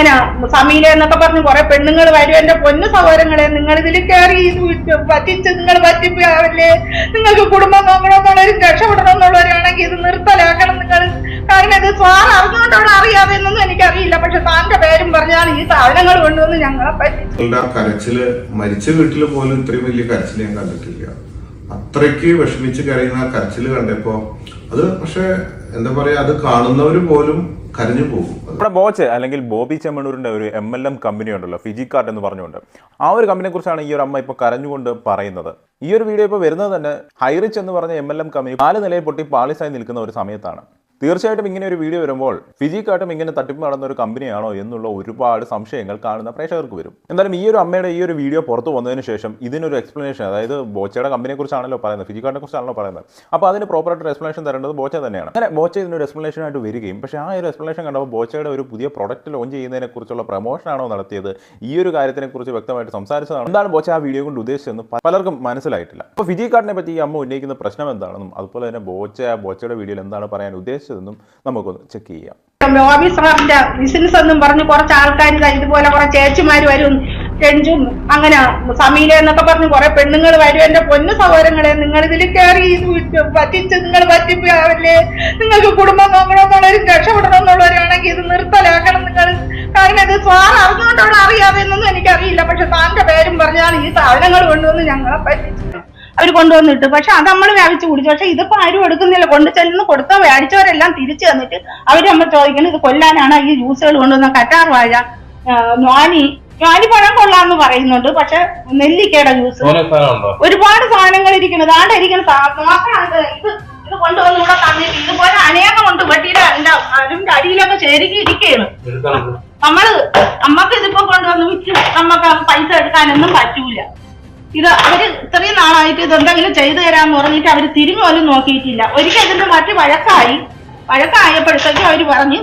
അങ്ങനെ സമീല എന്നൊക്കെ പറഞ്ഞ് കുറെ പെണ്ണുങ്ങൾ വരും. എന്റെ പൊന്നു സഹോദരങ്ങളെ നിങ്ങൾ ഇതിൽ കയറി പറ്റിച്ച് നിങ്ങൾ പറ്റിപ്പോയാവല്ലേ? നിങ്ങൾക്ക് കുടുംബം നോക്കണമെന്നുള്ളവരും രക്ഷപ്പെടണമെന്നുള്ളവരാണെങ്കിൽ ഇത് നിർത്തലാക്കണം നിങ്ങൾ. കാരണം ഇത് സാർ അറിഞ്ഞുകൊണ്ടവിടെ അറിയാതെ എന്നൊന്നും എനിക്കറിയില്ല. പക്ഷെ താന്റെ പേരും പറഞ്ഞാൽ ഈ സാധനങ്ങൾ കൊണ്ടുവന്ന് ഞങ്ങളെ പറ്റി കരച്ചിൽ മരിച്ച വീട്ടിൽ പോലും ഇത്രയും വലിയ കരച്ചിൽ ഞാൻ കണ്ടിട്ടില്ല. അത്രയ്ക്ക് വിഷമിച്ച് കരയുന്ന കരച്ചിൽ കണ്ടപ്പോ അത് പക്ഷെ എന്താ പറയാ അത് കാണുന്നവര് പോലും കരഞ്ഞു പോകും. നമ്മുടെ ബോച്ച് അല്ലെങ്കിൽ ബോബി ചെമ്മണൂരിന്റെ ഒരു എം എൽ എം കമ്പനി ഉണ്ടല്ലോ ഫിജി കാർഡ് എന്ന് പറഞ്ഞുകൊണ്ട്. ആ ഒരു കമ്പനിയെ കുറിച്ചാണ് ഈ ഒരു അമ്മ ഇപ്പോൾ കരഞ്ഞുകൊണ്ട് പറയുന്നത്. ഈ ഒരു വീഡിയോ ഇപ്പോൾ വരുന്നത് തന്നെ ഹൈറിച്ച് എന്ന് പറഞ്ഞ എം എൽ എം കമ്പനി നാല് നിലയിൽ പൊട്ടി പാളിസായി നിൽക്കുന്ന ഒരു സമയത്താണ്. തീർച്ചയായിട്ടും ഇങ്ങനെ ഒരു വീഡിയോ വരുമ്പോൾ ഫിജിക്കായിട്ടും ഇങ്ങനെ തട്ടിപ്പ് നടന്ന ഒരു കമ്പനിയാണോ എന്നുള്ള ഒരുപാട് സംശയങ്ങൾ കാണുന്ന പ്രേക്ഷകർക്ക് വരും. എന്തായാലും ഈ ഒരു അമ്മയുടെ ഈ ഒരു വീഡിയോ പുറത്തു വന്നതിന് ശേഷം ഇതിനൊരു എക്സ്പ്ലനേഷൻ അതായത് ബോച്ചയുടെ കമ്പനിയെ കുറിച്ചാണല്ലോ പറയുന്നത് ഫിജി കാർഡിനെ കുറിച്ചാണല്ലോ പറയുന്നത്. അപ്പോൾ അതിന് പ്രോപ്പറായിട്ട് എക്സ്പ്ലനേഷൻ തരേണ്ടത് ബോച്ച തന്നെയാണ്. അങ്ങനെ ബോച്ച ഇതിനൊരു എക്സ്പ്ലനേഷൻ ആയിട്ട് വരികയും പക്ഷേ ആ ഒരു എക്സ്പ്ലനേഷൻ കണ്ടപ്പോൾ ബോച്ചയുടെ ഒരു പുതിയ പ്രൊഡക്റ്റ് ലോഞ്ച് ചെയ്യുന്നതിനെ കുറിച്ചുള്ള പ്രൊമോഷനാണോ നടത്തിയത് ഈ ഒരു കാര്യത്തിനെ കുറിച്ച് വ്യക്തമായിട്ട് സംസാരിച്ചതാണ്. എന്താണ് ബോച്ച ആ വീഡിയോ കൊണ്ട് ഉദ്ദേശിച്ചതെന്ന് പലർക്കും മനസ്സിലായിട്ടില്ല. അപ്പോൾ ഫിജി കാർഡിനെ പറ്റി ഈ അമ്മ ഉന്നയിക്കുന്ന പ്രശ്നം എന്താണെന്നും അതുപോലെ തന്നെ ബോച്ച ബോച്ചയുടെ വീഡിയോയിൽ എന്താണ് പറയാൻ ഉദ്ദേശിച്ചതെന്നും നമുക്കൊന്ന് ചെക്ക് ചെയ്യാം. ബോബി സാറിന്റെ ബിസിനസ് എന്നും പറഞ്ഞ് കുറച്ച് ആൾക്കാർ ഇതുപോലെ കുറെ ചേച്ചിമാര് വരും കെഞ്ചും അങ്ങനെ സമീല എന്നൊക്കെ പറഞ്ഞ് കുറെ പെണ്ണുങ്ങൾ വരും. എന്റെ പൊന്നു സഹോദരങ്ങളെ നിങ്ങൾ ഇതിൽ കയറി പറ്റിച്ച് നിങ്ങൾ പറ്റിപ്പോയാവല്ലേ നിങ്ങൾക്ക് കുടുംബം നോക്കണമെന്നുള്ളവരും രക്ഷപ്പെടണമെന്നുള്ളവരാണെങ്കിൽ ഇത് നിർത്തലാക്കണം നിങ്ങൾ. കാരണം ഇത് സാർ അറിഞ്ഞുകൊണ്ടവിടെ അറിയാതെ എന്നൊന്നും എനിക്കറിയില്ല. പക്ഷെ സാറിന്റെ പേരും പറഞ്ഞാൽ ഈ സാധനങ്ങൾ കൊണ്ടുവന്ന് ഞങ്ങളെ പറ്റിച്ചു അവർ കൊണ്ടുവന്നിട്ട്. പക്ഷെ അത് നമ്മൾ വ്യാപിച്ചു കുടിച്ചു. പക്ഷെ ഇതിപ്പോ ആരും എടുക്കുന്നില്ല. കൊണ്ടു ചെല്ലുന്ന കൊടുത്ത മേടിച്ചവരെല്ലാം തിരിച്ചു തന്നിട്ട് അവർ നമ്മൾ ചോദിക്കുന്നത് ഇത് കൊല്ലാനാണ്? ഈ ജ്യൂസുകൾ കൊണ്ടുവന്ന കറ്റാർ വാഴ ഞാനി ഞാനി പഴം കൊള്ളാന്ന് പറയുന്നുണ്ട്. പക്ഷെ നെല്ലിക്കയുടെ ജ്യൂസ്. ഒരുപാട് സാധനങ്ങൾ ഇരിക്കുന്നത് ആണ്ട് ഇരിക്കുന്ന ഇത്. ഇത് കൊണ്ടുവന്ന് ഇവിടെ തന്നിട്ട് ഇതുപോലെ അനേകം ഉണ്ട്. വെട്ടിയുടെ അതിന്റെ അതിന്റെ അടിയിലൊക്കെ ചേരുകി ഇരിക്കുകയാണ് നമ്മൾ നമ്മക്ക് ഇതിപ്പോ കൊണ്ടുവന്ന് വിറ്റ്. നമ്മക്ക് പൈസ എടുക്കാനൊന്നും പറ്റൂല. ഇത് അവർ ഇത്രയും നാളായിട്ട് ഇതെന്തെങ്കിലും ചെയ്തു തരാന്ന് പറഞ്ഞിട്ട് അവർ തിരിഞ്ഞു പോലും നോക്കിയിട്ടില്ല. ഒരിക്കൽ ഇതിന്റെ മറ്റു വഴക്കായി. വഴക്കായപ്പോഴത്തേക്കും അവർ പറഞ്ഞു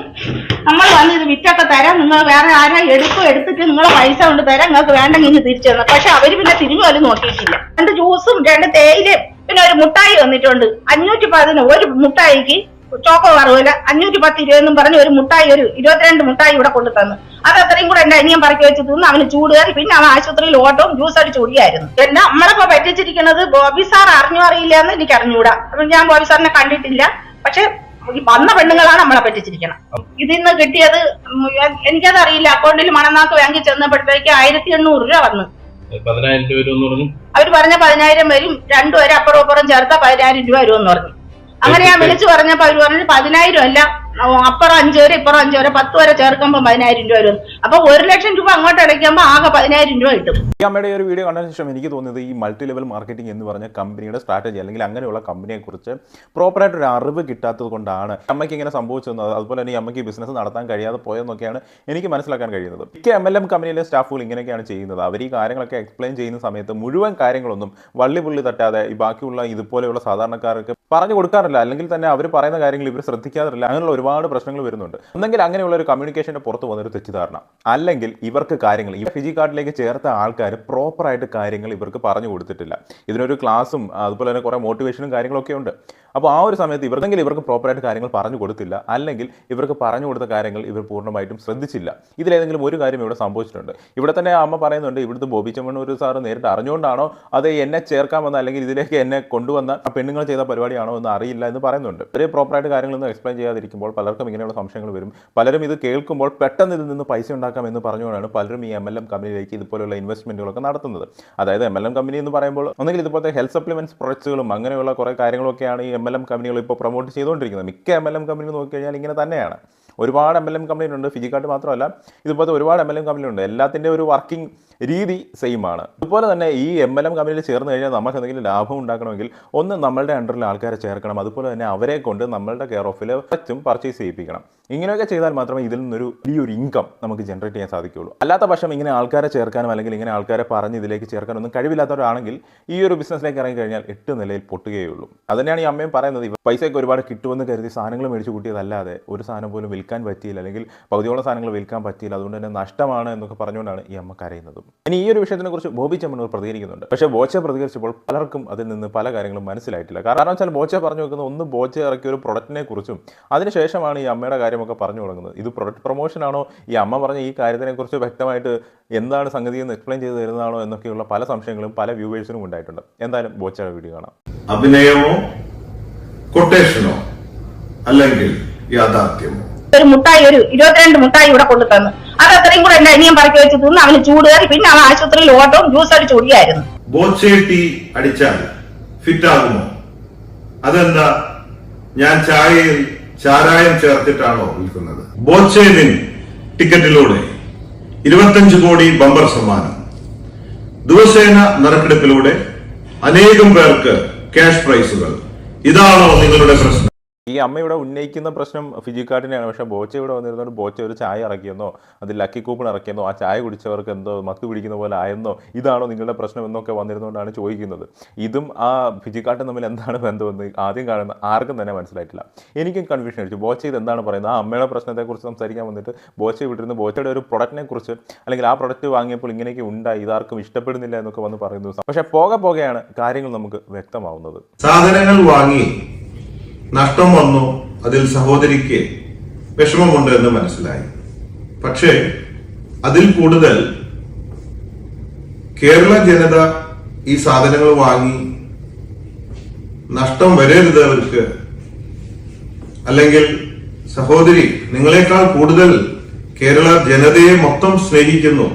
നമ്മൾ വന്ന് ഇത് വിറ്റൊക്കെ തരാം. നിങ്ങൾ വേറെ ആരാ എടുക്കും എടുത്തിട്ട് നിങ്ങൾ പൈസ കൊണ്ട് തരാം. നിങ്ങൾക്ക് വേണ്ടെങ്കിൽ ഇനി തിരിച്ചു തന്നെ. പക്ഷെ അവർ പിന്നെ തിരിഞ്ഞു പോലും നോക്കിയിട്ടില്ല. രണ്ട് ജ്യൂസും രണ്ട് തേയിലയും പിന്നെ ഒരു മുട്ടായി വന്നിട്ടുണ്ട് അഞ്ഞൂറ്റി പതിന് ഒരു മുട്ടായിക്ക് ചോക്കോ കറുവല അഞ്ഞൂറ്റി പത്ത് ഇരുപത് എന്നും പറഞ്ഞ് ഒരു മുട്ടായി ഒരു ഇരുപത്തിരണ്ട് മുട്ടായി ഇവിടെ കൊണ്ടു തന്നു. അത് അത്രയും കൂടെ എന്റെ അനിയൻ പറക്കി വെച്ച് തിന്ന് അവന് ചൂട് കയറി. പിന്നെ അവൻ ആശുപത്രിയിൽ ഓട്ടവും ജ്യൂസ് അടിച്ച് ഓടിയായിരുന്നു എന്നെ നമ്മളിപ്പോ പറ്റിച്ചിരിക്കുന്നത് ബോബി സാർ അറിഞ്ഞു അറിയില്ല എന്ന് എനിക്ക് അറിഞ്ഞൂടാ. ഞാൻ ബോബി സാറിനെ കണ്ടിട്ടില്ല. പക്ഷെ ഈ വന്ന പെണ്ണുങ്ങളാണ് നമ്മളെ പറ്റിച്ചിരിക്കണം ഇതിൽ നിന്ന് കിട്ടിയത് എനിക്കത് അറിയില്ല. അക്കൗണ്ടിൽ മണനാക്ക് ബാങ്കിൽ ചെന്നപ്പോഴത്തേക്ക് ആയിരത്തി എണ്ണൂറ് രൂപ വന്നു. വരും എന്ന് പറഞ്ഞു? അവർ പറഞ്ഞ പതിനായിരം വരും. രണ്ടുപേരും അപ്പുറം അപ്പുറം ചേർത്താ പതിനായിരം രൂപ വരുമെന്ന് പറഞ്ഞു. അങ്ങനെ ഞാൻ വിളിച്ചു പറഞ്ഞപ്പോ അവർ പറഞ്ഞു പതിനായിരം അല്ല അപ്പുറം അഞ്ചു വരെ ഇപ്പുറം അഞ്ചു വരെ പത്ത് വരെ ചേർക്കുമ്പോൾ പതിനായിരം രൂപ വരും. അപ്പൊ ഒരു ലക്ഷം രൂപ അങ്ങോട്ട് അടയ്ക്കുമ്പോൾ ആകെ പതിനായിരം രൂപ കിട്ടും. ഈ അമ്മയുടെ ഒരു വീഡിയോ കണ്ടതിന് ശേഷം എനിക്ക് തോന്നിയത് ഈ മൾട്ടി ലെവൽ മാർക്കറ്റിംഗ് എന്ന് പറഞ്ഞ കമ്പനിയുടെ സ്ട്രാറ്റജി അല്ലെങ്കിൽ അങ്ങനെയുള്ള കമ്പനിയെ കുറിച്ച് പ്രോപ്പറായിട്ട് ഒരു അറിവ് കിട്ടാത്തത് കൊണ്ടാണ് അമ്മയ്ക്ക് ഇങ്ങനെ സംഭവിച്ചത് അതുപോലെ തന്നെ ഈ അമ്മയ്ക്ക് ബിസിനസ് നടത്താൻ കഴിയാതെ പോയെന്നൊക്കെയാണ് എനിക്ക് മനസ്സിലാക്കാൻ കഴിയുന്നത്. മിക്ക എം എൽ എം കമ്പനിയിലെ സ്റ്റാഫുകൾ ഇങ്ങനെയൊക്കെയാണ് ചെയ്യുന്നത്. അവർ ഈ കാര്യങ്ങളൊക്കെ എക്സ്പ്ലെയിൻ ചെയ്യുന്ന സമയത്ത് മുഴുവൻ കാര്യങ്ങളൊന്നും വള്ളി പുള്ളി തട്ടാതെ ഈ ബാക്കിയുള്ള ഇതുപോലെയുള്ള സാധാരണക്കാർക്ക് പറഞ്ഞു കൊടുക്കാറില്ല. അല്ലെങ്കിൽ തന്നെ അവർ പറയുന്ന കാര്യങ്ങൾ ഇവർ ശ്രദ്ധിക്കാറില്ല. അങ്ങനെയുള്ള ഒരുപാട് പ്രശ്നങ്ങൾ വരുന്നുണ്ട്. ഒന്നെങ്കിൽ അങ്ങനെയുള്ള ഒരു കമ്മ്യൂണിക്കേഷന്റെ പുറത്ത് വന്നൊരു തെറ്റിദ്ധാരണ. അല്ലെങ്കിൽ ഇവർക്ക് കാര്യങ്ങൾ ഈ ഫിജി കാർഡിലേക്ക് ചേർത്ത ആൾക്കാർ പ്രോപ്പറായിട്ട് കാര്യങ്ങൾ ഇവർക്ക് പറഞ്ഞു കൊടുത്തിട്ടില്ല. ഇതിനൊരു ക്ലാസ്സും അതുപോലെ തന്നെ കുറേ മോട്ടിവേഷനും കാര്യങ്ങളൊക്കെ ഉണ്ട്. അപ്പോൾ ആ ഒരു സമയത്ത് ഇവർക്കെങ്കിലും ഇവർക്ക് പ്രോപ്പറായിട്ട് കാര്യങ്ങൾ പറഞ്ഞു കൊടുത്തില്ല. അല്ലെങ്കിൽ ഇവർക്ക് പറഞ്ഞു കൊടുത്ത കാര്യങ്ങൾ ഇവർ പൂർണമായിട്ടും ശ്രദ്ധിച്ചില്ല. ഇതിലേതെങ്കിലും ഒരു കാര്യം ഇവിടെ സംഭവിച്ചിട്ടുണ്ട്. ഇവിടെ തന്നെ അമ്മ പറയുന്നുണ്ട് ഇവിടുത്തെ ബോബി ചെമ്മണ്ണൂർ സാറ് നേരിട്ട് അറിഞ്ഞുകൊണ്ടാണോ അത് എന്നെ ചേർക്കാൻ വന്ന അല്ലെങ്കിൽ ഇതിലേക്ക് എന്നെ കൊണ്ടുവന്ന ആ പെണ്ണുങ്ങൾ ചെയ്ത പരിപാടിയാണോ എന്ന് അറിയില്ല എന്ന് പറയുന്നുണ്ട്. ഒരു പ്രോപ്പറായിട്ട് കാര്യങ്ങളൊന്നും എക്സ്പ്ലെയിൻ ചെയ്യാതിരിക്കുമ്പോൾ പലർക്കും ഇങ്ങനെയുള്ള സംശയങ്ങൾ വരും. പലരും ഇത് കേൾക്കുമ്പോൾ പെട്ടെന്ന് ഇതിൽ നിന്ന് പൈസ ഉണ്ടാക്കാം എന്ന് പറഞ്ഞുകൊണ്ടാണ് പലരും ഈ എം എൽ എം കമ്പനിയിലേക്ക് ഇതുപോലുള്ള ഇൻവെസ്റ്റ്മെന്റുകളൊക്കെ നടത്തുന്നത്. അതായത് എം എൽ എം കമ്പനി എന്ന് പറയുമ്പോൾ ഒന്നെങ്കിൽ ഇതുപോലത്തെ ഹെൽത്ത് സപ്ലിമെന്റ്സ് പ്രൊഡക്ട്സുകളും അങ്ങനെയുള്ള കുറേ കാര്യങ്ങളൊക്കെയാണ് ഈ എം എൽ എം കമ്പനികൾ ഇപ്പോൾ പ്രൊമോട്ട് ചെയ്തുകൊണ്ടിരിക്കുന്നത്. മിക്ക എം എൽ എം കമ്പനികൾ നോക്കിക്കഴിഞ്ഞാൽ ഇങ്ങനെ തന്നെയാണ്. ഒരുപാട് എം എൽ എം കമ്പനികളുണ്ട് ഫിജിക്കാർട്ട് മാത്രമല്ല ഇതുപോലത്തെ ഒരുപാട് എം എൽ എം കമ്പനികളുണ്ട് എല്ലാത്തിന്റെ ഒരു വർക്കിംഗ് രീതി സെയിം ആണ്. അതുപോലെ തന്നെ ഈ എം എൽ എം കമ്പനിയിൽ ചേർന്ന് കഴിഞ്ഞാൽ നമുക്ക് എന്തെങ്കിലും ലാഭം ഉണ്ടാക്കണമെങ്കിൽ ഒന്ന് നമ്മളുടെ അണ്ടറിൽ ആൾക്കാരെ ചേർക്കണം. അതുപോലെ തന്നെ അവരെ കൊണ്ട് നമ്മളുടെ കെയർ ഓഫിൽ പറ്റും പർച്ചേസ് ചെയ്യിപ്പിക്കണം. ഇങ്ങനെയൊക്കെ ചെയ്താൽ മാത്രമേ ഇതിൽ നിന്നൊരു വലിയൊരു ഇൻകം നമുക്ക് ജനറേറ്റ് ചെയ്യാൻ സാധിക്കുകയുള്ളൂ. അല്ലാത്ത പക്ഷം ഇങ്ങനെ ആൾക്കാരെ ചേർക്കാനും അല്ലെങ്കിൽ ഇങ്ങനെ ആൾക്കാരെ പറഞ്ഞ് ഇതിലേക്ക് ചേർക്കാനൊന്നും കഴിവില്ലാത്തവരാണെങ്കിൽ ഈ ഒരു ബിസിനസ്സിലേക്ക് ഇറങ്ങി കഴിഞ്ഞാൽ എട്ട് നിലയിൽ പൊട്ടുകയുള്ളൂ അതുതന്നെയാണ് ഈ അമ്മയും പറയുന്നത്. പൈസയൊക്കെ ഒരുപാട് കിട്ടുമെന്ന് കരുതി സാധനങ്ങൾ മേടിച്ച് കൂട്ടിയതല്ലാതെ ഒരു സാധനം പോലും വിൽക്കാൻ പറ്റിയില്ല. അല്ലെങ്കിൽ പകുതിയോളം സാധനങ്ങൾ വിൽക്കാൻ പറ്റിയില്ല. അതുകൊണ്ട് തന്നെ നഷ്ടമാണ് എന്നൊക്കെ പറഞ്ഞുകൊണ്ടാണ് ഈ അമ്മ കരയുന്നത്. ഇനി ഈ ഒരു വിഷയത്തിനെ കുറിച്ച് ബോബി ചെമ്മണ്ണൂർ പ്രതികരിക്കുന്നുണ്ട്. പക്ഷേ ബോച്ച പ്രതികരിച്ചപ്പോൾ പലർക്കും അതിൽ നിന്ന് പല കാര്യങ്ങളും മനസ്സിലായിട്ടില്ല. കാരണം വെച്ചാൽ ബോച്ച പറഞ്ഞു വെക്കുന്ന ഒന്ന് ബോച്ച ഇറക്കിയ ഒരു പ്രൊഡക്റ്റിനെ കുറിച്ചും അതിനുശേഷമാണ് ഈ അമ്മയുടെ കാര്യമൊക്കെ പറഞ്ഞു തുടങ്ങുന്നത്. ഇത് പ്രൊഡക്റ്റ് പ്രൊമോഷൻ ആണോ? ഈ അമ്മ പറഞ്ഞ ഈ കാര്യത്തിനെ കുറിച്ച് വ്യക്തമായിട്ട് എന്താണ് സംഗതി എന്ന് എക്സ്പ്ലെയിൻ ചെയ്ത് തരുന്നതാണോ എന്നൊക്കെയുള്ള പല സംശയങ്ങളും പല വ്യൂവേഴ്സിനും ഉണ്ടായിട്ടുണ്ട്. എന്തായാലും ബോച്ചയുടെ വീഡിയോ കാണാം. അഭിനയമോ കൊട്ടേഷനോ അല്ലെങ്കിൽ യാഥാർത്ഥ്യമോ? ഒരു മുട്ടായി ഒരു ഇരുപത്തിരണ്ട് മുട്ടായി ഇവിടെ കൊണ്ടു തന്നു അത് അത്രയും കൂടെ എന്റെ അനിയൻ പറക്കി വെച്ച് തിന്ന് അവന് ചൂട് കയറി. പിന്നെ അവൻ ആശുപത്രിയിൽ ഓട്ടവും ജ്യൂസ് അടിച്ച് ഓടിയായിരുന്നു ബോച്ചെ ടീ അടിച്ചാൽ ഫിറ്റ് ആകുമോ? അതെന്താ? ഞാൻ ചായയിൽ ചാരായം ചേർത്തിട്ടാണോ വിൽക്കുന്നത്? ബോച്ചേനിൻ ടിക്കറ്റിലൂടെ ഇരുപത്തഞ്ച് കോടി ബമ്പർ സമ്മാനം. ദിവസേന നറുക്കെടുപ്പിലൂടെ അനേകം പേർക്ക് ക്യാഷ് പ്രൈസുകൾ ഇതാണോ നിങ്ങളുടെ പ്രശ്നം? ഈ അമ്മ ഇവിടെ ഉന്നയിക്കുന്ന പ്രശ്നം ഫിജിക്കാട്ടിനെയാണ്. പക്ഷേ ബോച്ച ഇവിടെ വന്നിരുന്നോണ്ട് ബോച്ച ഒരു ചായ ഇറക്കിയെന്നോ അത് ലക്കി കൂപ്പൺ ഇറക്കിയെന്നോ ആ ചായ കുടിച്ചവർക്ക് എന്തോ മത്ത് പിടിക്കുന്ന പോലെ ആയെന്നോ ഇതാണോ നിങ്ങളുടെ പ്രശ്നം എന്നൊക്കെ വന്നിരുന്നുകൊണ്ടാണ് ചോദിക്കുന്നത്. ഇതും ആ ഫിജിക്കാട്ടും തമ്മിൽ എന്താണ് ബന്ധമെന്ന് ആദ്യം കാണുന്ന ആർക്കും തന്നെ മനസ്സിലായിട്ടില്ല. എനിക്കും കൺഫ്യൂഷൻ അടിച്ചു ബോച്ച ഇത് എന്താണ് പറയുന്നത്? ആ അമ്മയുടെ പ്രശ്നത്തെക്കുറിച്ച് സംസാരിക്കാൻ വന്നിട്ട് ബോച്ച വിട്ടിരുന്ന് ബോച്ചയുടെ ഒരു പ്രൊഡക്റ്റിനെ കുറിച്ച് അല്ലെങ്കിൽ ആ പ്രൊഡക്റ്റ് വാങ്ങിയപ്പോൾ ഇങ്ങനെയൊക്കെ ഉണ്ടായി ഇതാർക്കും ഇഷ്ടപ്പെടുന്നില്ല എന്നൊക്കെ വന്ന് പറയുന്നു പക്ഷേ പോകെ പോകെയാണ് കാര്യങ്ങൾ നമുക്ക് വ്യക്തമാവുന്നത്. സാധനങ്ങൾ വാങ്ങി നഷ്ടം വന്നു അതിൽ സഹോദരിക്ക് വിഷമമുണ്ട് എന്ന് മനസ്സിലായി. പക്ഷേ അതിൽ കൂടുതൽ കേരള ജനത ഈ സാധനങ്ങൾ വാങ്ങി നഷ്ടം വരരുത് അവർക്ക്. അല്ലെങ്കിൽ സഹോദരി നിങ്ങളെക്കാൾ കൂടുതൽ കേരള ജനതയെ മൊത്തം സ്നേഹിക്കുന്നു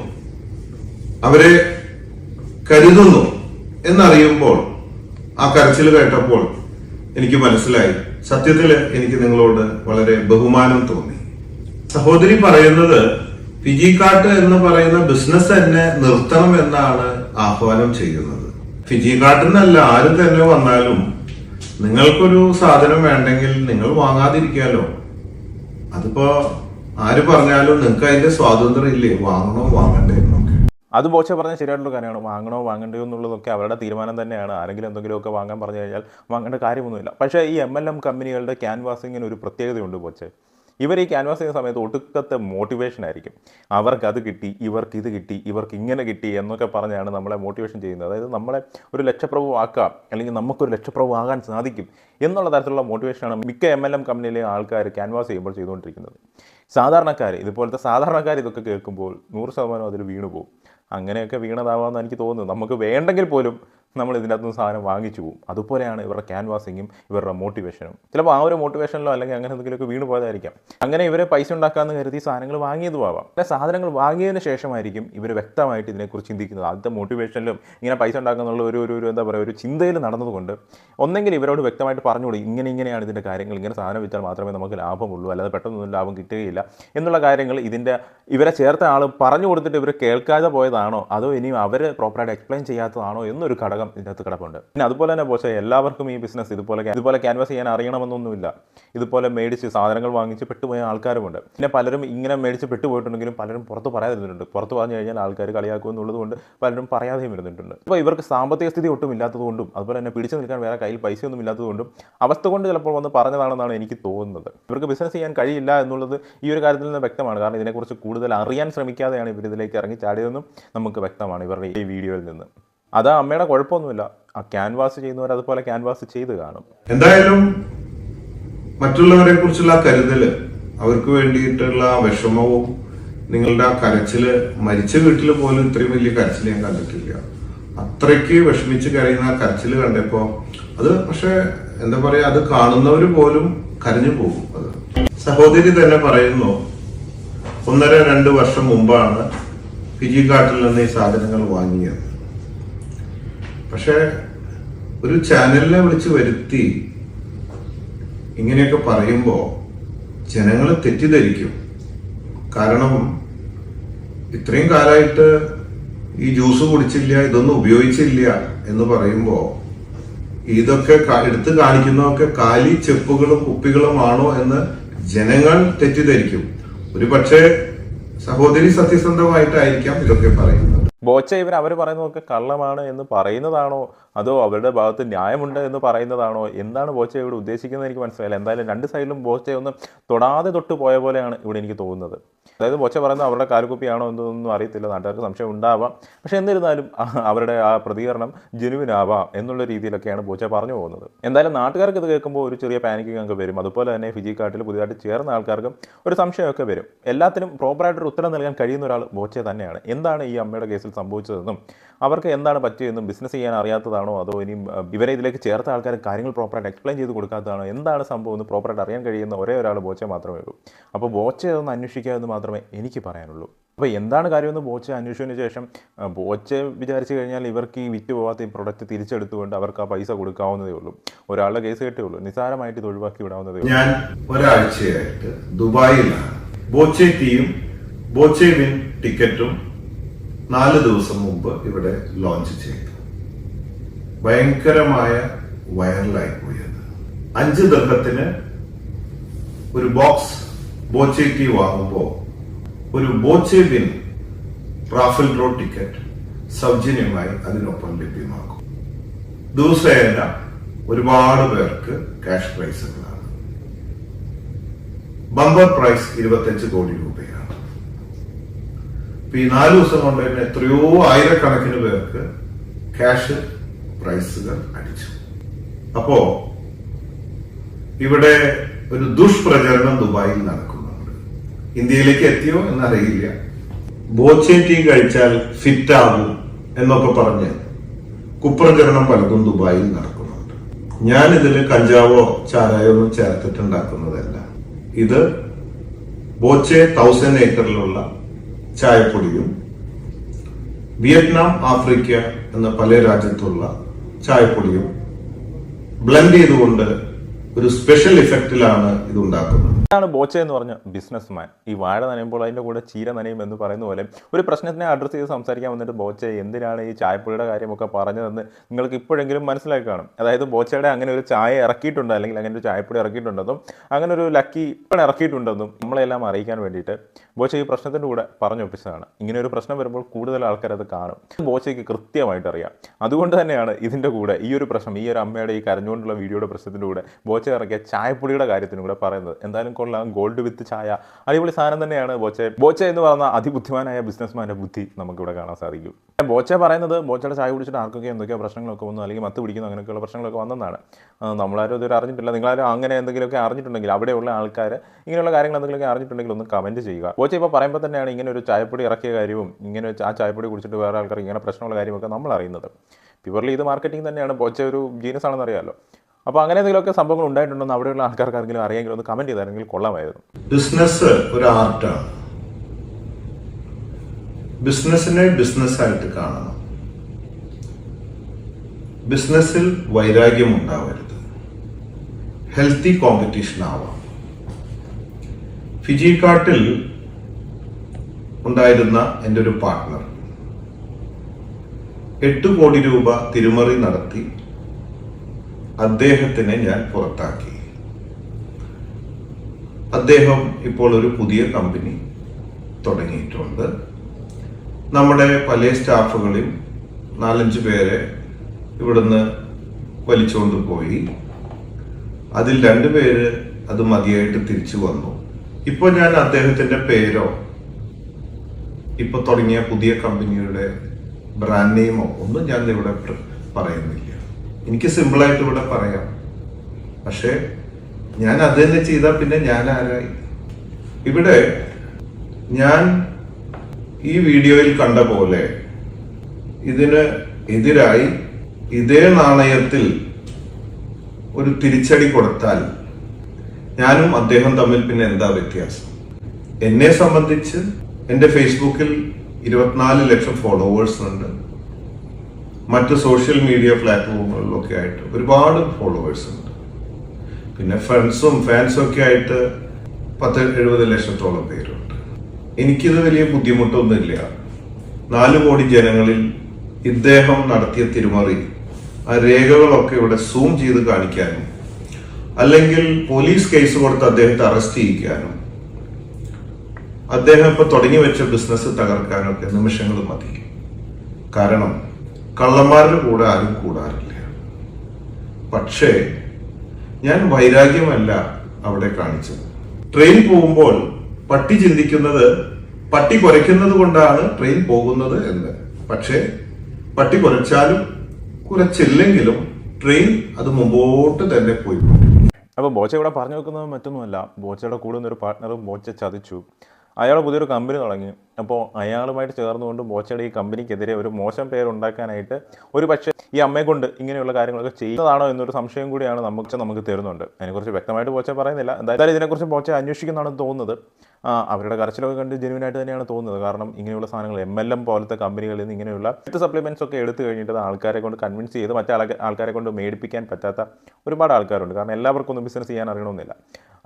അവരെ കരുതുന്നു എന്നറിയുമ്പോൾ ആ കരച്ചിൽ കേട്ടപ്പോൾ എനിക്ക് മനസ്സിലായി. സത്യത്തിൽ എനിക്ക് നിങ്ങളോട് വളരെ ബഹുമാനം തോന്നി. സഹോദരി പറയുന്നത് ഫിജിക്കാട്ട് എന്ന് പറയുന്ന ബിസിനസ് തന്നെ നിർത്തണം എന്നാണ് ആഹ്വാനം ചെയ്യുന്നത്. ഫിജിക്കാട്ടിൽ നിന്നല്ല ആരും തന്നെ വന്നാലും നിങ്ങൾക്കൊരു സാധനം വേണ്ടെങ്കിൽ നിങ്ങൾ വാങ്ങാതിരിക്കാലോ. അതിപ്പോ ആര് പറഞ്ഞാലും നിങ്ങൾക്ക് അതിന്റെ സ്വാതന്ത്ര്യം ഇല്ലേ? വാങ്ങണോ? വാങ്ങണ്ടേ അത് ബോച്ച പറഞ്ഞാൽ ശരിയായിട്ടുള്ള കാര്യമാണ്. വാങ്ങണോ വാങ്ങണ്ടയോ എന്നുള്ളതൊക്കെ അവരുടെ തീരുമാനം തന്നെയാണ്. ആരെങ്കിലും എന്തെങ്കിലുമൊക്കെ വാങ്ങാൻ പറഞ്ഞു കഴിഞ്ഞാൽ വാങ്ങേണ്ട കാര്യമൊന്നുമില്ല. പക്ഷേ ഈ എം എൽ എം കമ്പനികളുടെ ക്യാൻവാസിങ്ങിന് ഒരു പ്രത്യേകതയുണ്ട് ബോച്ചെ. ഇവർ ഈ ക്യാൻവാസ് ചെയ്യുന്ന സമയത്ത് ഒടുക്കത്തെ മോട്ടിവേഷൻ ആയിരിക്കും. അവർക്ക് അത് കിട്ടി ഇവർക്ക് ഇത് കിട്ടി ഇവർക്ക് ഇങ്ങനെ കിട്ടി എന്നൊക്കെ പറഞ്ഞാണ് നമ്മളെ മോട്ടിവേഷൻ ചെയ്യുന്നത്. അതായത് നമ്മളെ ഒരു ലക്ഷപ്രഭു ആക്കാം അല്ലെങ്കിൽ നമുക്കൊരു ലക്ഷപ്രഭു ആകാൻ സാധിക്കും എന്നുള്ള തരത്തിലുള്ള മോട്ടിവേഷനാണ് മിക്ക എം എൽ എം കമ്പനിയിലെ ആൾക്കാർ ക്യാൻവാസ് ചെയ്യുമ്പോൾ ചെയ്തുകൊണ്ടിരിക്കുന്നത്. സാധാരണക്കാർ ഇതുപോലത്തെ സാധാരണക്കാർ ഇതൊക്കെ കേൾക്കുമ്പോൾ നൂറ് ശതമാനം അതിൽ വീണു പോകും അങ്ങനെയൊക്കെ വീണതാവാമെന്ന് എനിക്ക് തോന്നുന്നു. നമുക്ക് വേണ്ടെങ്കിൽ പോലും നമ്മൾ ഇതിനകത്ത് നിന്ന് സാധനം വാങ്ങിച്ചു പോകും. അതുപോലെയാണ് ഇവരുടെ ക്യാൻവാസിങ്ങും ഇവരുടെ മോട്ടിവേഷനും ചിലപ്പോൾ ആ ഒരു മോട്ടിവേഷനിലോ അല്ലെങ്കിൽ അങ്ങനെ എന്തെങ്കിലുമൊക്കെ വീണ് പോയതായിരിക്കാം. അങ്ങനെ ഇവരെ പൈസ ഉണ്ടാക്കാമെന്ന് കരുതി സാധനങ്ങൾ വാങ്ങിയതുമാവാം അല്ലെ സാധനങ്ങൾ വാങ്ങിയതിന് ശേഷമായിരിക്കും ഇവർ വ്യക്തമായിട്ട് ഇതിനെക്കുറിച്ച് ചിന്തിക്കുന്നത്. ആദ്യത്തെ മോട്ടിവേഷനിലും ഇങ്ങനെ പൈസ ഉണ്ടാക്കാന്നുള്ള ഒരു ഒരു ഒരു എന്താ പറയുക ഒരു ചിന്തയിൽ നടന്നതുകൊണ്ട് ഒന്നെങ്കിൽ ഇവരോട് വ്യക്തമായിട്ട് പറഞ്ഞുകൂടി ഇങ്ങനെ ഇങ്ങനെയാണ് ഇതിന്റെ കാര്യങ്ങൾ. ഇങ്ങനെ സാധനം വിറ്റാൽ മാത്രമേ നമുക്ക് ലാഭമുള്ളൂ. അല്ലാതെ പെട്ടെന്നൊന്നും ലാഭം കിട്ടുകയില്ല. എന്നുള്ള കാര്യങ്ങൾ ഇതിന്റെ ഇവരെ ചേർത്ത ആൾ പറഞ്ഞു കൊടുത്തിട്ട് ഇവർ കേൾക്കാതെ പോയതാണോ? അതോ ഇനിയും അവർ പ്രോപ്പറായിട്ട് എക്സ്പ്ലെയിൻ ചെയ്യാത്തതാണോ എന്നൊരു ഘടകം ഇതിനകത്ത് കിടപ്പുണ്ട്. പിന്നെ അതുപോലെ തന്നെ ബോസ് എല്ലാവർക്കും ഈ ബിസിനസ് ഇതുപോലെ ഇതുപോലെ ക്യാൻവാസ് ചെയ്യാൻ അറിയണമെന്നൊന്നുമില്ല. ഇതുപോലെ മേടിച്ച് സാധനങ്ങൾ വാങ്ങിച്ച് പെട്ടുപോയ ആൾക്കാരുമുണ്ട്. പിന്നെ പലരും ഇങ്ങനെ മേടിച്ച് പെട്ടുപോയിട്ടുണ്ടെങ്കിലും പലരും പുറത്ത് പറയാതിരുന്നുണ്ട് പുറത്ത് പറഞ്ഞു കഴിഞ്ഞാൽ ആൾക്കാർ കളിയാക്കും എന്നുള്ളത് കൊണ്ട് പലരും പറയാതെയും ഇരുന്നിട്ടുണ്ട് അപ്പോൾ ഇവർക്ക് സാമ്പത്തിക സ്ഥിതി ഒട്ടും ഇല്ലാത്തതുകൊണ്ടും അതുപോലെ തന്നെ പിടിച്ചു നിൽക്കാൻ വേറെ കയ്യിൽ പൈസയൊന്നും ഇല്ലാത്തതുകൊണ്ടും അവസ്ഥ കൊണ്ട് ചിലപ്പോൾ വന്ന് പറഞ്ഞതാണെന്നാണ് എനിക്ക് തോന്നുന്നത്. ഇവർക്ക് ബിസിനസ് ചെയ്യാൻ കഴിയില്ല എന്നുള്ളത് ഈ ഒരു കാര്യത്തിൽ നിന്ന് വ്യക്തമാണ്. കാരണം ഇതിനെക്കുറിച്ച് കൂടുതൽ അറിയാൻ ശ്രമിക്കാതെയാണ് ഇവർ ഇതിലേക്ക് ഇറങ്ങി ചാടിയതെന്നും നമുക്ക് വ്യക്തമാണ് ഇവരുടെ ഈ വീഡിയോയിൽ നിന്ന്. അത് അമ്മയുടെ കുഴപ്പമൊന്നുമില്ല. ആ ക്യാൻവാസ് ചെയ്യുന്നവർ അതുപോലെ ക്യാൻവാസ് ചെയ്ത് കാണും. എന്തായാലും മറ്റുള്ളവരെ കുറിച്ചുള്ള കരുതൽ അവർക്ക് വേണ്ടിയിട്ടുള്ള വിഷമവും നിങ്ങളുടെ ആ കരച്ചിൽ മരിച്ച വീട്ടിൽ പോലും ഇത്രയും വലിയ കരച്ചിൽ ഞാൻ കണ്ടിട്ടില്ല. അത്രയ്ക്ക് വിഷമിച്ച് കരയുന്ന ആ കരച്ചിൽ കണ്ടപ്പോ അത് പക്ഷെ എന്താ പറയാ അത് കാണുന്നവര് പോലും കരഞ്ഞു പോകും അത്. സഹോദരി തന്നെ പറയുന്നു ഒന്നര രണ്ട് വർഷം മുമ്പാണ് ഫിജി കാട്ടിൽ നിന്ന് ഈ സാധനങ്ങൾ വാങ്ങിയത്. പക്ഷെ ഒരു ചാനലിനെ വിളിച്ച് വരുത്തി ഇങ്ങനെയൊക്കെ പറയുമ്പോൾ ജനങ്ങൾ തെറ്റിദ്ധരിക്കും. കാരണം ഇത്രയും കാലമായിട്ട് ഈ ജ്യൂസ് കുടിച്ചില്ല ഇതൊന്നും ഉപയോഗിച്ചില്ല എന്ന് പറയുമ്പോൾ ഇതൊക്കെ എടുത്ത് കാണിക്കുന്നതൊക്കെ കാലി ചെപ്പുകളും കുപ്പികളുമാണോ എന്ന് ജനങ്ങൾ തെറ്റിദ്ധരിക്കും. ഒരു പക്ഷേ സഹോദരി സത്യസന്ധമായിട്ടായിരിക്കാം ഇതൊക്കെ പറയുന്നത്. ബോച്ച ഇവർ അവർ പറയുന്നതൊക്കെ കള്ളമാണ് എന്ന് പറയുന്നതാണോ? അതോ അവരുടെ ഭാഗത്ത് ന്യായമുണ്ട് എന്ന് പറയുന്നതാണോ? എന്താണ് ബോച്ച ഇവിടെ ഉദ്ദേശിക്കുന്നത് എനിക്ക് മനസ്സിലായില്ല. എന്തായാലും രണ്ട് സൈഡിലും ബോച്ച ഒന്ന് തൊടാതെ തൊട്ട് പോയ പോലെയാണ് ഇവിടെ എനിക്ക് തോന്നുന്നത്. അതായത് ബോച്ച പറയുന്നത് അവരുടെ കാലുകുപ്പിയാണോ എന്നൊന്നും അറിയത്തില്ല. നാട്ടുകാർക്ക് സംശയം ഉണ്ടാവാം. പക്ഷേ എന്നിരുന്നാലും അവരുടെ ആ പ്രതികരണം ജനുവിനാവാം എന്നുള്ള രീതിയിലൊക്കെയാണ് ബോച്ച പറഞ്ഞു പോകുന്നത്. എന്തായാലും നാട്ടുകാർക്ക് ഇത് കേൾക്കുമ്പോൾ ഒരു ചെറിയ പാനിക്കിങ് ഒക്കെ വരും. അതുപോലെ തന്നെ ഫിജി കാർട്ടിൽ പുതിയതായിട്ട് ചേർന്ന ആൾക്കാർക്കും ഒരു സംശയമൊക്കെ വരും. എല്ലാത്തിനും പ്രോപ്പറായിട്ടൊരു ഉത്തരം നൽകാൻ കഴിയുന്ന ഒരാൾ ബോച്ച തന്നെയാണ്. എന്താണ് ഈ അമ്മയുടെ കേസിൽ സംഭവിച്ചതെന്നും അവർക്ക് എന്താണ് പറ്റിയതെന്നും ബിസിനസ് ചെയ്യാൻ അറിയാത്തതാണോ അതോ ഇനിയും ഇവരെ ഇതിലേക്ക് ചേർത്ത ആൾക്കാർ കാര്യങ്ങൾ പ്രോപ്പറായിട്ട് എക്സ്പ്ലെയിൻ ചെയ്ത് കൊടുക്കാത്തതാണോ? എന്താണ് സംഭവം എന്ന് പ്രോപ്പറായിട്ട് അറിയാൻ കഴിയുന്ന ഒരേ ഒരാൾ ബോച്ചെ മാത്രമേ ഉള്ളൂ. അപ്പോൾ ബോച്ചെ ഒന്ന് അന്വേഷിക്കുക എന്ന് മാത്രമേ എനിക്ക് പറയാനുള്ളൂ. അപ്പോൾ എന്താണ് കാര്യമെന്ന് ബോച്ച് അന്വേഷിച്ചതിന് ശേഷം ബോച്ച് വിചാരിച്ചു കഴിഞ്ഞാൽ ഇവർക്ക് ഈ വിറ്റ് പോവാത്ത ഈ പ്രൊഡക്റ്റ് തിരിച്ചെടുത്തുകൊണ്ട് അവർക്ക് ആ പൈസ കൊടുക്കാവുന്നതേ ഉള്ളൂ. ഒരാളുടെ കേസ് കേട്ടേ ഉള്ളൂ. നിസാരമായിട്ട് ഇത് ഒഴിവാക്കി വിടാവുന്നതേ ഉള്ളൂ. ഞാൻ ഒരാഴ്ചയായിട്ട് ദുബായിലാണ്. ബോച്ചെ ടീയും ബോച്ചെ വിൻ ടിക്കറ്റും നാല് ദിവസം മുമ്പ് ഇവിടെ ലോഞ്ച് ചെയ്തു. ഭയങ്കരമായ വൈറലായി പോയത്. അഞ്ച് ദർഹത്തിന് ഒരു ബോക്സ് ബോച്ചെ ടീ വാങ്ങുമ്പോൾ ഒരു Boche bin raffle draw ticket സൗജന്യമായി അതിനൊപ്പം ലഭ്യമാക്കും. ദിവസേന ഒരുപാട് പേർക്ക് ക്യാഷ് പ്രൈസുകളാണ് ബമ്പർ പ്രൈസ് ഇരുപത്തഞ്ച് കോടി രൂപയാണ്. ഈ നാല് ദിവസം കൊണ്ട് തന്നെ എത്രയോ ആയിരക്കണക്കിന് പേർക്ക് ക്യാഷ് പ്രൈസുകൾ അടിച്ചു. അപ്പോ ഇവിടെ ഒരു ദുഷ്പ്രചരണം ദുബായിൽ നടക്കുന്നുണ്ട്. ഇന്ത്യയിലേക്ക് എത്തിയോ എന്നറിയില്ല. ബോച്ചേ ടീ കഴിച്ചാൽ ഫിറ്റ് ആകും എന്നൊക്കെ പറഞ്ഞ് കുപ്രചരണം പലതും ദുബായിൽ നടക്കുന്നുണ്ട്. ഞാൻ ഇതിൽ കഞ്ചാവോ ചാരായോ ഒന്നും ചേർത്തിട്ടുണ്ടാക്കുന്നതല്ല. ഇത് ബോച്ചെ തൗസൻഡ് ഏക്കറിലുള്ള ചായപ്പൊടിയും വിയറ്റ്നാം ആഫ്രിക്ക എന്ന പല രാജ്യത്തുള്ള ചായപ്പൊടിയും ബ്ലെൻഡ് ചെയ്തുകൊണ്ട് ഒരു സ്പെഷ്യൽ ഇഫക്റ്റിലാണ് ഇത് ഉണ്ടാക്കുന്നത് ഇതാണ് ബോച്ച എന്ന് പറഞ്ഞ ബിസിനസ് മാൻ ഈ വാഴ നനയുമ്പോൾ അതിന്റെ കൂടെ ചീര നനയും എന്ന് പറയുന്ന പോലെ ഒരു പ്രശ്നത്തിനെ അഡ്രസ്സ് ചെയ്ത് സംസാരിക്കാൻ വന്നിട്ട് ബോച്ച എന്തിനാണ് ഈ ചായപ്പുളിയുടെ കാര്യമൊക്കെ പറഞ്ഞതെന്ന് നിങ്ങൾക്ക് ഇപ്പോഴെങ്കിലും മനസ്സിലാക്കി കാണും. അതായത് ബോച്ചയുടെ അങ്ങനെ ഒരു ചായ ഇറക്കിയിട്ടുണ്ട്? അല്ലെങ്കിൽ അങ്ങനെ ഒരു ചായപ്പൊടി ഇറക്കിയിട്ടുണ്ടെന്നും അങ്ങനെ ഒരു ലക്കി ഇപ്പം ഇറക്കിയിട്ടുണ്ടെന്നും നമ്മളെല്ലാം അറിയിക്കാൻ വേണ്ടിയിട്ട് ബോച്ച ഈ പ്രശ്നത്തിന്റെ കൂടെ പറഞ്ഞൊപ്പിച്ചതാണ് ഇങ്ങനെ ഒരു പ്രശ്നം വരുമ്പോൾ കൂടുതൽ ആൾക്കാർ അത് കാണും. ബോച്ചയ്ക്ക് കൃത്യമായിട്ട് അറിയാം. അതുകൊണ്ട് തന്നെയാണ് ഇതിന്റെ കൂടെ ഈ ഒരു പ്രശ്നം ഈ ഒരു അമ്മയുടെ ഈ കരഞ്ഞുകൊണ്ടുള്ള വീഡിയോയുടെ പ്രശ്നത്തിന്റെ കൂടെ ബോച്ച ഇറക്കിയ ചായപ്പൊടിയുടെ കാര്യത്തിനും കൂടെ പറയുന്നത്. എന്തായാലും കൊള്ളാം ഗോൾഡ് വിത്ത് ചായ. അടിപൊളി സാധനം തന്നെയാണ് ബോച്ചെ. ബോച്ച എന്ന് പറയുന്ന അതിബുദ്ധിമാനായ ബിസിനസ്മാന്റെ ബുദ്ധി നമുക്കിവിടെ കാണാൻ സാധിക്കും. ബോച്ച പറയുന്നത് ബോച്ചയുടെ ചായ കുടിച്ചിട്ട് ആർക്കൊക്കെ എന്തൊക്കെയോ പ്രശ്നങ്ങളൊക്കെ വന്നു അല്ലെങ്കിൽ മത്ത് പിടിക്കുന്നു അങ്ങനെയൊക്കെയുള്ള പ്രശ്നങ്ങളൊക്കെ വന്നെന്നാണ്. ആ, നമ്മളാരും ഇതുവരെ അറിഞ്ഞിട്ടില്ല. നിങ്ങളാരും അങ്ങനെ എന്തെങ്കിലുമൊക്കെ അറിഞ്ഞിട്ടുണ്ടെങ്കിൽ അവിടെയുള്ള ആൾക്കാർ ഇങ്ങനെയുള്ള കാര്യങ്ങൾ എന്തെങ്കിലുമൊക്കെ അറിഞ്ഞിട്ടുണ്ടെങ്കിൽ ഒന്ന് കമന്റ് ചെയ്യുക. ബോച്ച ഇപ്പോൾ പറയുമ്പോൾ തന്നെയാണ് ഇങ്ങനെ ഒരു ചായപ്പൊടി ഇറക്കിയ കാര്യവും ഇങ്ങനെ ആ ചായപ്പൊടി കുടിച്ചിട്ട് വേറെ ആൾക്കാർ ഇങ്ങനെ പ്രശ്നമുള്ള കാര്യമൊക്കെ നമ്മൾ അറിയുന്നത് പ്യുവർലി ഇത് മാർക്കറ്റിംഗ് തന്നെയാണ്. ബോച്ച ഒരു ജീനസ് ആണെന്ന് അറിയാമല്ലോ അപ്പോൾ അങ്ങനെ എന്തെങ്കിലുമൊക്കെ സംഭവങ്ങൾ ഉണ്ടായിട്ടുണ്ടോ അവിടെയുള്ള ആൾക്കാർക്ക് ആരെങ്കിലും അറിയാമെങ്കിൽ ഒന്ന് കമന്റ് ചെയ്തായിരുന്നെങ്കിൽ കൊള്ളാമായിരുന്നു. ബിസിനസ് ഒരു ആർട്ടാണ് ബിസിനസ്സിനെ ബിസിനസ്സായിട്ട് കാണണം. ബിസിനസ്സിൽ വൈരാഗ്യം ഉണ്ടാവരുത്. ഹെൽത്തി കോമ്പറ്റീഷൻ ആവാം. ഫിജി കാട്ടിൽ ഉണ്ടായിരുന്ന എന്റെ ഒരു പാർട്ണർ എട്ട് കോടി രൂപ തിരുമറി നടത്തി അദ്ദേഹത്തിനെ ഞാൻ പുറത്താക്കി. അദ്ദേഹം ഇപ്പോൾ ഒരു പുതിയ കമ്പനി തുടങ്ങിയിട്ടുണ്ട്. നമ്മുടെ പല സ്റ്റാഫുകളിൽ നാലഞ്ച് പേരെ ഇവിടുന്ന് വലിച്ചുകൊണ്ട് പോയി. അതിൽ രണ്ടുപേര് അത് മതിയായിട്ട് തിരിച്ചു വന്നു. ഇപ്പോൾ ഞാൻ അദ്ദേഹത്തിന്റെ പേരോ ഇപ്പോൾ തുടങ്ങിയ പുതിയ കമ്പനിയുടെ ബ്രാൻഡ് നെയിമോ ഒന്നും ഞാൻ ഇവിടെ പ്ര- പറയുന്നില്ല. എനിക്ക് സിമ്പിളായിട്ട് ഇവിടെ പറയാം. പക്ഷേ ഞാൻ അത് തന്നെ ചെയ്താൽ പിന്നെ ഞാൻ ആരായി? ഇവിടെ ഞാൻ ഈ വീഡിയോയിൽ കണ്ട പോലെ ഇതിന് എതിരായി ഇതേ നാണയത്തിൽ ഒരു തിരിച്ചടി കൊടുത്താൽ ഞാനും അദ്ദേഹം തമ്മിൽ പിന്നെ എന്താ വ്യത്യാസം? എന്നെ സംബന്ധിച്ച് എന്റെ ഫേസ്ബുക്കിൽ ഇരുപത്തിനാല് ലക്ഷം ഫോളോവേഴ്സ് ഉണ്ട്. മറ്റ് സോഷ്യൽ മീഡിയ പ്ലാറ്റ്ഫോമുകളിലൊക്കെ ആയിട്ട് ഒരുപാട് ഫോളോവേഴ്സ് ഉണ്ട്. പിന്നെ ഫ്രണ്ട്സും ഫാൻസും ഒക്കെ ആയിട്ട് പത്ത് എഴുപത് ലക്ഷത്തോളം പേരുണ്ട്. എനിക്കിത് വലിയ ബുദ്ധിമുട്ടൊന്നുമില്ല. നാല് കോടി ജനങ്ങളിൽ ഇദ്ദേഹം നടത്തിയ തിരുമറി ആ രേഖകളൊക്കെ ഇവിടെ സൂം ചെയ്ത് കാണിക്കാനും അല്ലെങ്കിൽ പോലീസ് കേസ് കൊടുത്ത് അദ്ദേഹത്തെ അറസ്റ്റ് ചെയ്യിക്കാനും അദ്ദേഹം ഇപ്പൊ തുടങ്ങി വെച്ച ബിസിനസ് തകർക്കാനൊക്കെ നിമിഷങ്ങൾ മതി. കാരണം കള്ളന്മാരുടെ കൂടെ ആരും കൂടാറില്ല. പക്ഷേ ഞാൻ വൈരാഗ്യമല്ല അവിടെ കാണിച്ചത്. ട്രെയിൻ പോകുമ്പോൾ പട്ടി ചിന്തിക്കുന്നത് പട്ടി കുരയ്ക്കുന്നത് കൊണ്ടാണ് ട്രെയിൻ പോകുന്നത് എന്ന്. പക്ഷേ പട്ടി കുരച്ചാലും കുരച്ചില്ലെങ്കിലും ട്രെയിൻ അത് മുമ്പോട്ട് തന്നെ പോയി. അപ്പോൾ ബോച്ച ഇവിടെ പറഞ്ഞു വെക്കുന്നത് മറ്റൊന്നുമല്ല. ബോച്ചയുടെ കൂടെ നിന്നൊരു പാർട്ട്ണറും ബോച്ച ചതിച്ചു. അയാൾ പുതിയൊരു കമ്പനി തുടങ്ങി. അപ്പോൾ അയാളുമായിട്ട് ചേർന്നുകൊണ്ട് ബോച്ചയുടെ ഈ കമ്പനിക്കെതിരെ ഒരു മോശം പേരുണ്ടാക്കാനായിട്ട് ഒരു പക്ഷേ ഈ അമ്മയെ കൊണ്ട് ഇങ്ങനെയുള്ള കാര്യങ്ങളൊക്കെ ചെയ്യുന്നതാണോ എന്നൊരു സംശയം കൂടിയാണ് നമുക്ക് നമുക്ക് തരുന്നുണ്ട്. അതിനെക്കുറിച്ച് വ്യക്തമായിട്ട് ബോച്ച പറയുന്നില്ല. എന്തായാലും ഇതിനെക്കുറിച്ച് ബോച്ച അന്വേഷിക്കുന്നതാണ് തോന്നുന്നത്. അവരുടെ കരച്ചിലൊക്കെ കണ്ട് ജെനുവിനായിട്ട് തന്നെയാണ് തോന്നുന്നത്. കാരണം ഇങ്ങനെയുള്ള സാധനങ്ങൾ എം എൽ എം പോലത്തെ കമ്പനികളിൽ നിന്ന് ഇങ്ങനെയുള്ള ഹെൽത്ത് സപ്ലിമെന്റ്സ് ഒക്കെ എടുത്തു കഴിഞ്ഞിട്ട് ആൾക്കാരെ കൊണ്ട് കൺവിൻസ് ചെയ്ത് മറ്റേ ആൾക്കാരെ കൊണ്ട് മേടിപ്പിക്കാൻ പറ്റാത്ത ഒരുപാട് ആൾക്കാരുണ്ട്. കാരണം എല്ലാവർക്കും ഒന്നും ബിസിനസ് ചെയ്യാൻ അറിയണമെന്നില്ല.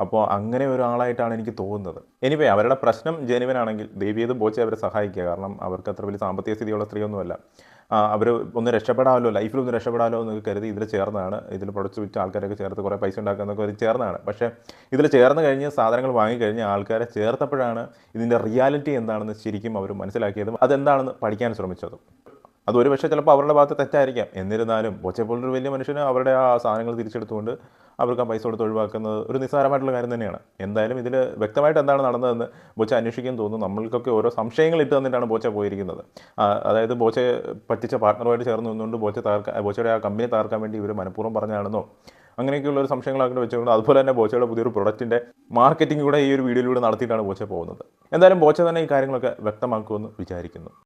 അപ്പോൾ അങ്ങനെ ഒരാളായിട്ടാണ് എനിക്ക് തോന്നുന്നത്. എനിവേ അവരുടെ പ്രശ്നം ജെനുവിനാണെങ്കിൽ ദേവിയത് ബോച്ചെ അവരെ സഹായിക്കുക. കാരണം അവർക്ക് അത്ര വലിയ സാമ്പത്തിക സ്ഥിതിയുള്ള സ്ത്രീയൊന്നുമല്ല. അവർ ഒന്ന് രക്ഷപ്പെടാമല്ലോ ലൈഫിൽ ഒന്ന് രക്ഷപ്പെടാമല്ലോ എന്ന് കരുതി ഇതിൽ ചേർന്നതാണ്. ഇതിൽ പ്രൊഡക്ട്സ് വിറ്റ് ആൾക്കാരൊക്കെ ചേർത്ത് കുറേ പൈസ ഉണ്ടാക്കുന്നൊക്കെ ഒരു ചേർന്നതാണ്. പക്ഷേ ഇതിൽ ചേർന്ന് കഴിഞ്ഞ് സാധനങ്ങൾ വാങ്ങിക്കഴിഞ്ഞ് ആൾക്കാരെ ചേർത്തപ്പോഴാണ് ഇതിന്റെ റിയാലിറ്റി എന്താണെന്ന് ശരിക്കും അവർ മനസ്സിലാക്കിയതും. അതെന്താണെന്ന് പഠിക്കാൻ ശ്രമിച്ചതും. അത് പക്ഷേ ചിലപ്പോൾ അവരുടെ ഭാഗത്ത് തെറ്റായിരിക്കാം. എന്നിരുന്നാലും ബോച്ചെ പോലൊരു വലിയ മനുഷ്യന് അവരുടെ ആ സാധനങ്ങൾ തിരിച്ചെടുത്തുകൊണ്ട് അവർക്ക് ആ പൈസ കൊടുത്ത് ഒഴിവാക്കുന്നത് ഒരു നിസ്സാരമായിട്ടുള്ള കാര്യം തന്നെയാണ്. എന്തായാലും ഇതിൽ വ്യക്തമായിട്ട് എന്താണ് നടന്നതെന്ന് ബോച്ച അന്വേഷിക്കാൻ തോന്നുന്നു. നമ്മൾക്കൊക്കെ ഓരോ സംശയങ്ങൾ ഇട്ട് തന്നിട്ടാണ് ബോച്ച പോയിരിക്കുന്നത്. അതായത് ബോച്ച പറ്റിച്ച പാർട്ണറുമായിട്ട് ചേർന്ന് നിന്നുകൊണ്ട് ബോച്ച തകർക്കാൻ ബോച്ചയുടെ ആ കമ്പനി താർക്കാൻ വേണ്ടി ഇവർ മനഃപൂർവം പറഞ്ഞാണെന്നോ അങ്ങനെയൊക്കെയുള്ള ഒരു സംശയങ്ങളൊക്കെ വെച്ചുകൊണ്ട് അതുപോലെ തന്നെ ബോച്ചയുടെ പുതിയൊരു പ്രൊഡക്റ്റിന്റെ മാർക്കറ്റിംഗ് കൂടെ ഈ ഒരു വീഡിയോയിലൂടെ നടത്തിയിട്ടാണ് ബോച്ച പോകുന്നത്. എന്തായാലും ബോച്ച തന്നെ ഈ കാര്യങ്ങളൊക്കെ വ്യക്തമാക്കുമെന്ന് വിചാരിക്കുന്നു.